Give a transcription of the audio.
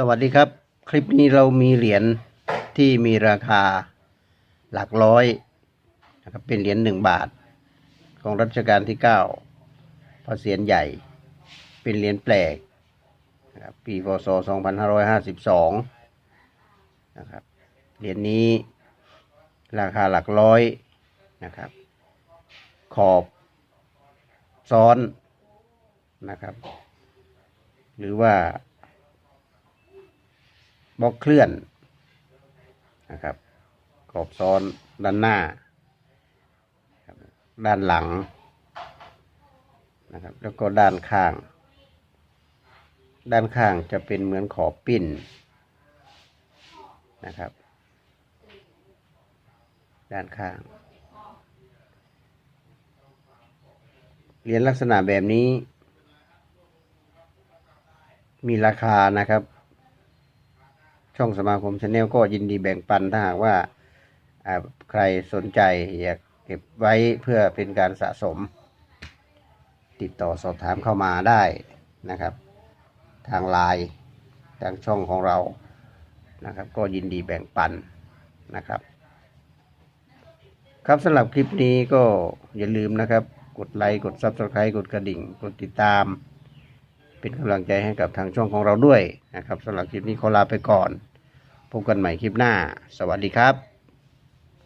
สวัสดีครับ คลิปนี้เรามีเหรียญที่มีราคาหลักร้อยนะครับเป็นเหรียญหนึ่งบาท ของรัชกาลที่เก้าพระเศียรใหญ่ เป็นเหรียญแปลกนะครับปีพศ2552นะครับเหรียญนี้ราคาหลักร้อยนะครับ ขอบซ้อนนะครับ หรือว่า บล็อกเคลื่อนนะครับ ขอบซ้อนด้านหน้า ด้านหลังนะครับ แล้วก็ด้านข้าง ด้านข้างจะเป็นเหมือนขอบปิ้นนะครับ ด้านข้าง เหรียญลักษณะแบบนี้ มีราคานะครับ ช่องสมาคมชาแนลก็ยินดีแบ่งปันถ้าหากว่าใครสนใจอยากเก็บไว้เพื่อเป็นการสะสม ติดต่อสอบถามเข้ามาได้นะครับ ทางไลน์ทางช่องของเรานะครับ ก็ยินดีแบ่งปันนะครับ ครับสำหรับคลิปนี้ก็อย่าลืมนะครับ กดไลค์กด Subscribe กดกระดิ่ง กดติดตาม เป็นกำลังใจให้กับทางช่องของเราด้วยนะครับสำหรับคลิปนี้ขอลาไปก่อน พบกันใหม่คลิปหน้า สวัสดีครับ